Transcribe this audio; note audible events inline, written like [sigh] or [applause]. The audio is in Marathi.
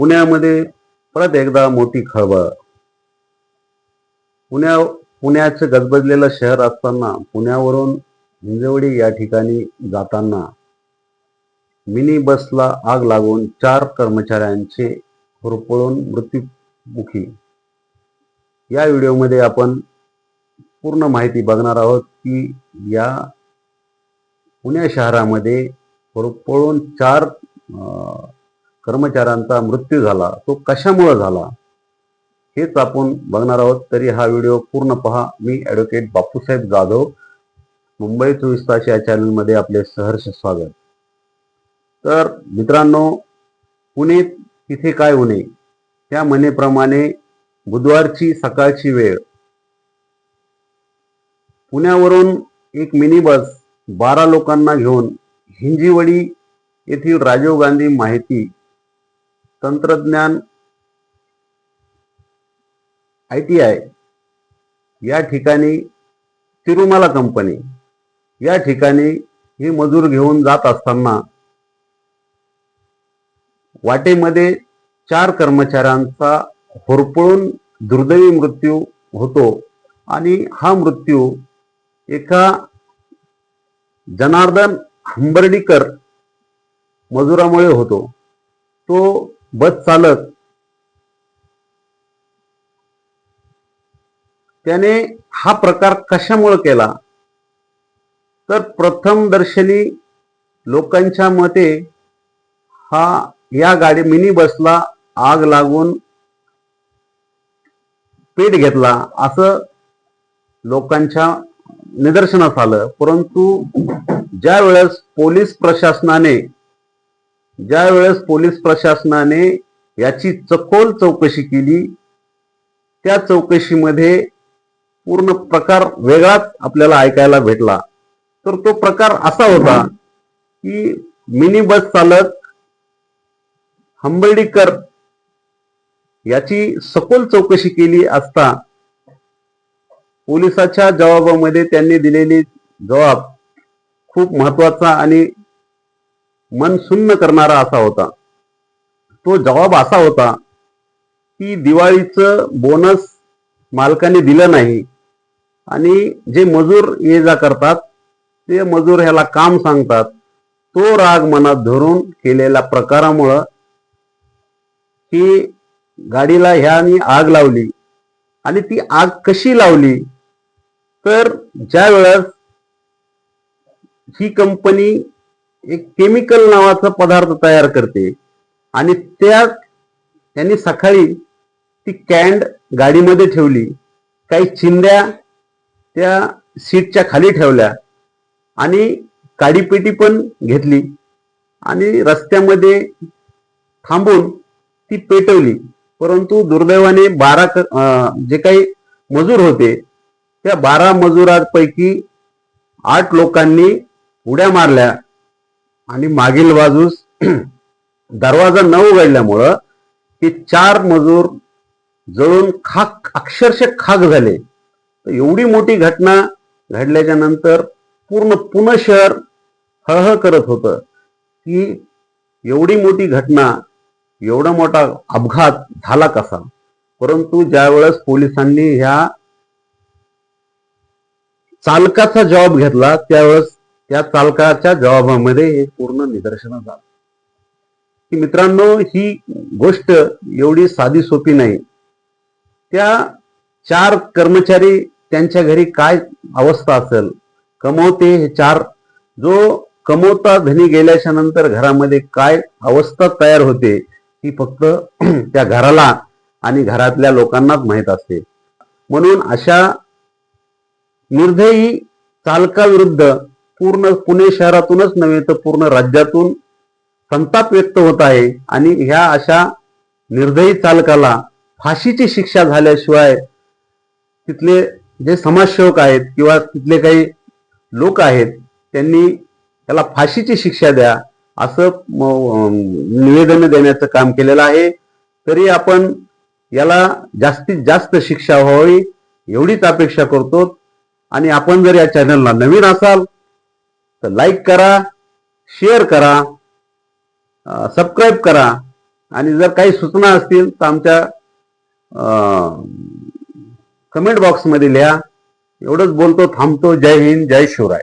पुण्यामध्ये परत एकदा मोठी खळबळ. पुण्या पुण्याचं गजबजलेलं शहर असताना पुण्यावरून हिंजवडी या ठिकाणी जाताना मिनी बसला आग लागून चार कर्मचाऱ्यांचे होरपळून मृत्युमुखी. या व्हिडिओमध्ये आपण पूर्ण माहिती बघणार आहोत की या पुणे शहरामध्ये होरपळून चार अं, कर्मचाऱ्यांचा मृत्यू झाला तो कशामुळे झाला? हेच आपण बघणार आहोत. तरी हा व्हिडिओ पूर्ण पहा. मी ॲडव्होकेट बापूसाहेब जाधव. मुंबई चोवीस तास या चॅनलमध्ये आपले सहर्ष स्वागत. तर मित्रांनो पुणे तिथे काय होणे? त्या म्हणेप्रमाणे बुधवारची सकाळची वेळ. पुण्यावरून एक मिनी बस बारा लोकांना घेऊन हिंजीवडी येथील राजीव गांधी माहिती तंत्रज्ञान आय टी आय या ठिकाणी तिरुमाला कंपनी या ठिकाणी ही मजूर घेऊन जात असताना वाटेमध्ये चार कर्मचाऱ्यांचा होरपळून दुर्दैवी मृत्यू होतो आणि हा मृत्यू एका जनार्दन हंबर्डीकर मजुरामुळे होतो. तो बस चालक त्याने हा प्रकार कशामुळे केला? तर प्रथम दर्शनी लोकांच्या मते हा या गाडी मिनी बसला आग लागून पेट घेतला असं लोकांच्या निदर्शनास आलं. परंतु ज्या वेळेस पोलीस प्रशासनाने ज्या वेळेस पोलीस प्रशासनाने याची चखोल चौकशी केली त्या चौकशीमध्ये पूर्ण प्रकार वेगळाच आपल्याला ऐकायला भेटला. तर तो प्रकार असा होता की मिनी बस चालक हंबर्डीकर याची सखोल चौकशी केली असता पोलिसाच्या जबाबामध्ये त्यांनी दिलेली जबाब खूप महत्त्वाचा आणि मन सुन्न करणारा असा होता. तो जबाब असा होता की दिवाळीचं बोनस मालकाने दिलं नाही आणि जे मजूर ये जा करतात ते मजूर ह्याला काम सांगतात तो राग मनात धरून केलेल्या प्रकारामुळं की गाडीला ह्यानी आग लावली आणि ती आग कशी लावली? तर ज्या वेळेस ही कंपनी एक केमिकल नावाचा पदार्थ तयार करते. आणि त्या त्यांनी सकाळी ती कॅन्ड गाडीमध्ये ठेवली. काही चिंध्या त्या सीटच्या खाली ठेवल्या. आणि काडीपेटी पण घेतली. आणि रस्त्यामध्ये थांबून ती पेटवली. परंतु दुर्दैवाने बारा जे काही मजूर होते त्या बारा मजुरांपैकी आठ लोकांनी उड्या मारल्या. आणि मागील बाजूस [clears throat] दरवाजा न उघडल्यामुळं ते चार मजूर जळून खाक अक्षरशः खाक झाले. तर एवढी मोठी घटना घडल्याच्या नंतर पूर्ण पुणे शहर हळहळ करत होतं. की एवढी मोठी घटना एवढा मोठा अपघात झाला कसा? परंतु ज्यावेळेस पोलिसांनी ह्या चालकाचा जॉब घेतला त्यावेळेस त्या चालकाच्या जबाबामध्ये हे पूर्ण निदर्शनास झालं. की मित्रांनो ही गोष्ट एवढी साधी सोपी नाही. त्या चार कर्मचारी त्यांच्या घरी काय अवस्था असेल कमवते हे चार जो कमवता धनी गेल्याच्यानंतर घरामध्ये काय अवस्था तयार होते ही फक्त [clears throat] त्या घराला आणि घरातल्या लोकांनाच माहीत असते. म्हणून अशा निर्दयी चालकाविरुद्ध पूर्ण पुणे शहरातूनच नव्हे तर पूर्ण राज्यातून संताप व्यक्त होत आहे. आणि ह्या अशा निर्दयी चालकाला फाशीची शिक्षा झाल्याशिवाय तिथले जे समाजसेवक आहेत किंवा तिथले काही लोक आहेत त्यांनी त्याला फाशीची शिक्षा द्या असं निवेदन देण्याचं काम केलेलं आहे. तरी आपण याला जास्तीत जास्त शिक्षा व्हावी एवढीच अपेक्षा करतो. आणि आपण जर या चॅनलला नवीन असाल तर लाईक करा शेअर करा सबस्क्राईब करा. आणि जर काही सूचना असतील तर आमच्या कमेंट बॉक्समध्ये लिहा. एवढंच बोलतो थांबतो. जय हिंद जय शिवराय.